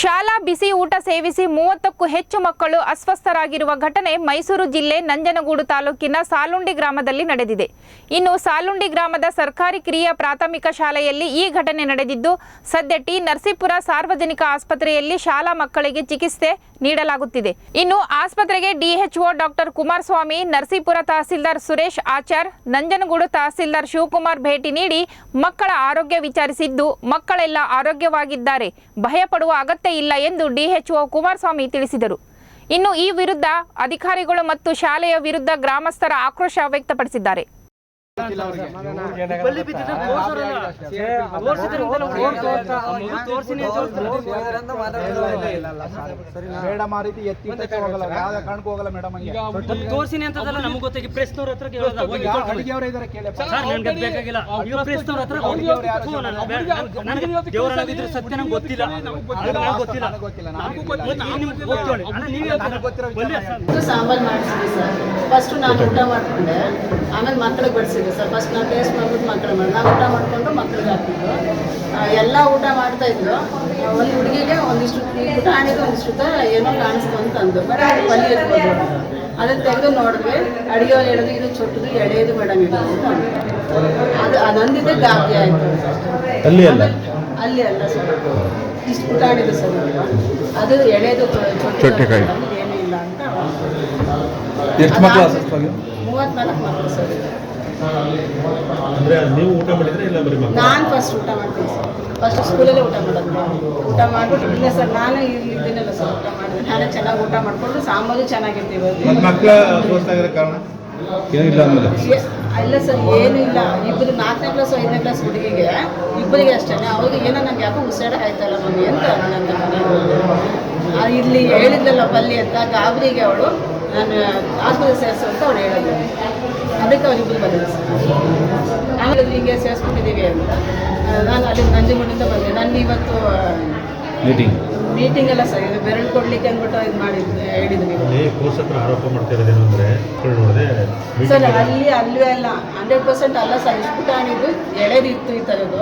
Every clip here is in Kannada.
ಶಾಲಾ ಬಿಸಿ ಊಟ ಸೇವಿಸಿ ಮೂವತ್ತಕ್ಕೂ ಹೆಚ್ಚು ಮಕ್ಕಳು ಅಸ್ವಸ್ಥರಾಗಿರುವ ಘಟನೆ ಮೈಸೂರು ಜಿಲ್ಲೆ ನಂಜನಗೂಡು ತಾಲೂಕಿನ ಸಾಲುಂಡಿ ಗ್ರಾಮದಲ್ಲಿ ನಡೆದಿದೆ. ಇನ್ನು ಸಾಲುಂಡಿ ಗ್ರಾಮದ ಸರ್ಕಾರಿ ಕಿರಿಯ ಪ್ರಾಥಮಿಕ ಶಾಲೆಯಲ್ಲಿ ಈ ಘಟನೆ ನಡೆದಿದ್ದು, ಸದ್ಯ ಟಿ ನರಸೀಪುರ ಸಾರ್ವಜನಿಕ ಆಸ್ಪತ್ರೆಯಲ್ಲಿ ಶಾಲಾ ಮಕ್ಕಳಿಗೆ ಚಿಕಿತ್ಸೆ ನೀಡಲಾಗುತ್ತಿದೆ. ಇನ್ನು ಆಸ್ಪತ್ರೆಗೆ ಡಿಎಚ್ಒ ಡಾಕ್ಟರ್ ಕುಮಾರಸ್ವಾಮಿ, ನರಸೀಪುರ ತಹಸೀಲ್ದಾರ್ ಸುರೇಶ್ ಆಚಾರ್, ನಂಜನಗೂಡು ತಹಸೀಲ್ದಾರ್ ಶಿವಕುಮಾರ್ ಭೇಟಿ ನೀಡಿ ಮಕ್ಕಳ ಆರೋಗ್ಯ ವಿಚಾರಿಸಿದ್ದು, ಮಕ್ಕಳೆಲ್ಲ ಆರೋಗ್ಯವಾಗಿದ್ದಾರೆ, ಭಯಪಡುವ ಅಗತ್ಯ ಇಲ್ಲ ಎಂದು ಡಿಎಚ್ಒ ಕುಮಾರಸ್ವಾಮಿ ತಿಳಿಸಿದರು. ಇನ್ನು ಈ ವಿರುದ್ಧ ಅಧಿಕಾರಿಗಳು ಮತ್ತು ಶಾಲೆಯ ವಿರುದ್ಧ ಗ್ರಾಮಸ್ಥರ ಆಕ್ರೋಶ ವ್ಯಕ್ತಪಡಿಸಿದ್ದಾರೆ. ಮೇಡಮ್ ಆ ರೀತಿ ಎತ್ತಿ ತಕ್ಕೆ ಹೋಗಲ್ಲ. ಯಾವ್ದೇ ಕಾರಣಕ್ಕೂ ಹೋಗಲ್ಲ ಮೇಡಮ್ ಹಂಗೆ. ಮತ್ತೆ ತೋರ್ಸಿನಿ ಅಂತದಲ್ಲ ನಮ್ಗೆ ಗೊತ್ತಾಗಿ ಪ್ರೆಸ್ನವ್ರ ಹತ್ರ ಕೇಳೋದ? ಹೋಗಿ ಈಗ ಕೊಡ್ಕೊಳ್ಳಿ. ಅಡಿಗೆಯವ್ರ ಇದಾರೆ ಕೇಳಿ. ಸರ್ ನನ್ಗೆ ಅದ್ ಬೇಕಾಗಿಲ್ಲ. ಈಗ ಪ್ರೆಸ್ನವ್ರ ಹತ್ರ ಹೋಗಿ ಹ್ಞೂ, ನಾನು ಬೇ- ನನ್- ನನಗೆ ದೇವರಾಗಿದ್ರೆ ಸತ್ಯ ನಂಗೆ ಗೊತ್ತಿಲ್ಲ. ನನಗೆ ಗೊತ್ತಿಲ್ಲ. ನನಗೆ ಗೊತ್ತಿಲ್ಲ. ನಮ್ಗೂ ಗೊತ್ತಿಲ್ಲ. ಈಗ ನಿಮ್ಗೆ ಗೊತ್ತೇಳಿ ಅಣ್ಣ ನೀವೇ ನನಗೆ ಗೊತ್ತಿರೋ ವಿಚಾರ ಸರ್. ಇದು ಸಾಂಬಾರು ಮಾಡಿಸಿದ್ವಿ ಸರ್. ಫಸ್ಟು ನಾನು ಊಟ ಮಾಡ್ಕೊಂಡೆ. ಆಮೇಲೆ ಮಕ್ಕಳಿಗೆ ಬಡಿಸಿದ್ದೆ ಸರ್ ಫಸ್ಟ್ ನಾವು ಟೇಸ್ಟ್ ಮಾಡ್ಬಿಟ್ಟು ಮಕ್ಕಳು ಮಾಡಿ ನಾವು ಊಟ ಮಾಡಿಕೊಂಡು ಮಕ್ಕಳಿಗೆ ಹಾಕ್ತಿದ್ದು ಎಲ್ಲ ಊಟ ಮಾಡ್ತಾ ಇದ್ರು. ಒಂದು ಹುಡುಗಿಗೆ ಒಂದಿಷ್ಟು ಆಣಿಗೆ ಒಂದಿಷ್ಟು ಏನೋ ಕಾಣಿಸ್ತು ಅಂತ ಅದು ಪಲ್ಲಿ ಇರ್ಬೋದು. ಅದನ್ನು ತೆಗೆದು ನೋಡಿದ್ವಿ. ಅಡುಗೆ ಹೇಳಿದ್ರು ಇದು ಚೊಟ್ಟದು ಎಳೆಯದು ಮೇಡಮ್ ಇದು ಅದು ಅದೊಂದಿದ್ದೆ ಗಾಬರಿ ಆಯಿತು. ಅಲ್ಲಿ ಅಲ್ಲ? ಅಲ್ಲಿ ಅಲ್ಲ ಸರ್. ಇಷ್ಟು ಊಟ ಆಡಿದ್ದು ಸರ್. ಅದು ಎಳೆದು ಚೊಟ್ಟೆಕಾಯಿ. ಏನೂ ಇಲ್ಲ ಅಂತ. ಮೂವತ್ನಾಲ್ಕು ಮಕ್ಕಳು ಸರ್. ಅಂದ್ರೆ ನೀವು ಊಟ ಮಾಡಿದ್ರೆ ಇಲ್ಲ ಬರೀ ನಾನು ಫಸ್ಟ್ ಊಟ ಮಾಡ್ತೀನಿ ಸರ್. ಫಸ್ಟ್ ಸ್ಕೂಲಲ್ಲೇ ಊಟ ಮಾಡೋದು. ಊಟ ಮಾಡಿಬಿಟ್ಟು ಇಲ್ಲ ಸರ್ ನಾನು ಇಲ್ಲಿ ಇದ್ದೀನಲ್ಲ ಸರ್ ಊಟ ಮಾಡಿದ್ರೆ ನಾನೇ ಚೆನ್ನಾಗಿ ಊಟ ಮಾಡಿಕೊಂಡು ಸಾಂಬಾರು ಚೆನ್ನಾಗಿರ್ತೀವಿ ಮಕ್ಕಳ ಕಾರಣ? ಏನಿಲ್ಲ ಇಲ್ಲ ಸರ್ ಏನೂ ಇಲ್ಲ. ಇಬ್ಬರು ನಾಲ್ಕನೇ ಕ್ಲಾಸ್ ಐದನೇ ಕ್ಲಾಸ್ ಹುಡುಗಿಗೆ ಇಬ್ಬರಿಗೆ ಅಷ್ಟೇ ಅವ್ರಿಗೆ ಏನೋ ನಂಗೆ ಯಾಕೋ ಉಸಿರಾಡ ಆಯ್ತಲ್ಲ ಮಮ್ಮಿ ಅಂತ ನನ್ನ ಇಲ್ಲಿ ಹೇಳಿದ್ದಲ್ಲ ಪಲ್ಲಿ ಅಂತ, ಗಾಬರಿಗೆ ಅವಳು, ನಾನು ಆಸ್ಪತ್ರೆ ಸೇರಿಸು ಅಂತ ಅವಳು ಹೇಳಿದ್ರು ಅದಕ್ಕೆ ಅವರಿಬ್ಬರು ಬಂದಿದ್ರು ಸರ್ ಆಮೇಲೆ ಹೀಗೆ ಸೇರಿಸ್ಬಿಟ್ಟಿದ್ದೀವಿ ಅಂತ. ನಾನು ಅಲ್ಲಿ ನಂಜುಗುಂಡಿಂದ ಬಂದೆ. ನಾನು ಇವತ್ತು ಮೀಟಿಂಗ್ ಮೀಟಿಂಗ್ ಎಲ್ಲ ಸರ್. ಇದು ಬೆರಳು ಕೊಡ್ಲಿಕ್ಕೆ ಅಂದ್ಬಿಟ್ಟು ಇದು ಮಾಡಿದ್ವಿ ಹೇಳಿದ್ರು ಅಲ್ಲಿ ಪೋಷಕರು ಆರೋಪ ಮಾಡ್ತಾ ಇರೋದೇನು ಅಂದ್ರೆ ಸರ್ ಅಲ್ಲಿ ಅಲ್ಲೂ ಅಲ್ಲ ಹಂಡ್ರೆಡ್ ಪರ್ಸೆಂಟ್ ಅಲ್ಲ ಸರ್. ಇಷ್ಟು ಎಳೆದಿತ್ತು ಎಳೆದು ಇತ್ತು ಈ ಥರದ್ದು.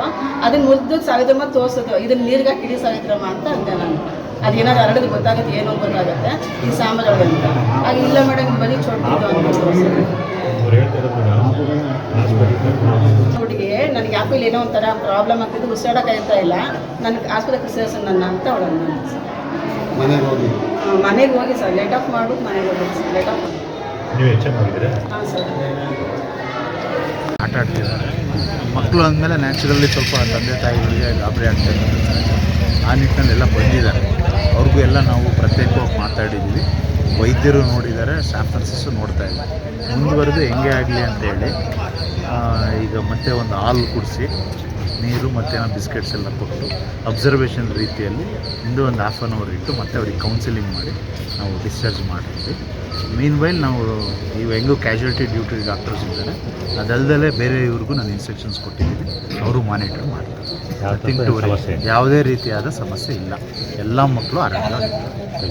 ಅದನ್ನ ಮುದ್ದು ಸಾವಿತ್ರಮ್ಮ ತೋರ್ಸೋದು. ಇದನ್ನ ನೀರ್ಗೆ ಕಿಡಿ ಸಾವಿತ್ರಮ್ಮ ಅಂತ ಅಂದೆ ನಾನು. ಅದೇನಾದ್ರು ಹರಡೋದು ಗೊತ್ತಾಗುತ್ತೆ ಏನೋ ಗೊತ್ತಾಗುತ್ತೆ. ಈ ಸಾಂಬಾರು ಅಂತ ಆಗ ಇಲ್ಲ ಮೇಡಮ್ ಬರೀ ಚೊಟ್ಟಿದ್ದು ಅಂತ ಯಾಕೋ ಇಲ್ಲಿ ಏನೋ ಒಂಥರ ಪ್ರಾಬ್ಲಮ್ ಆಗ್ತಿದ್ದು ಉಸಿರಾಡಕ್ಕೆ ಆಯ್ತಾ ಇಲ್ಲ. ನನಗೆ ಆಸ್ಪತ್ರೆಗೆ ಸೇರಿಸು ನನ್ನ ಅಂತ ಅವಳು ಮನೆಗೆ ಹೋಗಿ? ಮನೆಗೆ ಹೋಗಿ ಸರ್ ಲೇಟ್ ಆಫ್ ಮಾಡ್ಬಿಟ್ಟು ಮನೆಗೆ ಹೋಗಿ ಸರ್ ಲೇಟ್ ಆಫ್ ನೀವು ಹೆಚ್ಚು ಮಾಡಿದ್ರೆ ಹಾಂ ಸರ್. ಆಟ ಆಡ್ತಿದ್ದಾರೆ. ಮಕ್ಕಳು ಅಂದಮೇಲೆ ನ್ಯಾಚುರಲಿ ಸ್ವಲ್ಪ ತಂದೆ ತಾಯಿಗಳಿಗೆ ಗಾಬರಿ ಆಗ್ತಾ ಇದ್ದಾರೆ ಆ ನಿಟ್ಟಿನಲ್ಲಿ ಎಲ್ಲ ಬಂದಿದ್ದಾರೆ. ಅವ್ರಿಗೂ ಎಲ್ಲ ನಾವು ಪ್ರತ್ಯೇಕವಾಗಿ ಮಾತಾಡಿದ್ದೀವಿ. ವೈದ್ಯರು ನೋಡಿದ್ದಾರೆ ಸ್ಟಾಫ್ ನರ್ಸಸ್ಸು ನೋಡ್ತಾ ಇದ್ದಾರೆ. ಮುಂದುವರೆದು ಹೆಂಗೆ ಆಗಲಿ ಅಂತೇಳಿ ಈಗ ಮತ್ತೆ ಒಂದು ಹಾಲು ಕುಡಿಸಿ ನೀರು ಮತ್ತೆ ಬಿಸ್ಕೆಟ್ಸ್ ಎಲ್ಲ ಕೊಟ್ಟು ಅಬ್ಸರ್ವೇಷನ್ ರೀತಿಯಲ್ಲಿ ಇಂದು ಒಂದು ಹಾಫ್ ಆನ್ ಅವರ್ ಇಟ್ಟು ಮತ್ತೆ ಅವ್ರಿಗೆ ಕೌನ್ಸಿಲಿಂಗ್ ಮಾಡಿ ನಾವು ಡಿಸ್ಚಾರ್ಜ್ ಮಾಡ್ತೀವಿ. ಮೀನ್ ವೈಲ್ ನಾವು ಇವು ಹೆಂಗೂ ಕ್ಯಾಶುಯಾಲಿಟಿ ಡ್ಯೂಟಿ ಡಾಕ್ಟರ್ಸ್ ಇದ್ದಾರೆ. ಅದಲ್ಲದೆ ಬೇರೆ ಇವ್ರಿಗೂ ನಾನು ಇನ್ಸ್ಟ್ರಕ್ಷನ್ಸ್ ಕೊಟ್ಟಿದ್ದೀನಿ. ಅವರು ಮಾನಿಟರ್ ಮಾಡ್ತಾರೆ? ಯಾವುದೇ ರೀತಿಯಾದ ಸಮಸ್ಯೆ ಇಲ್ಲ. ಎಲ್ಲ ಮಕ್ಕಳು ಆರೋಗ್ಯವಾಗಿರ್ತಾರೆ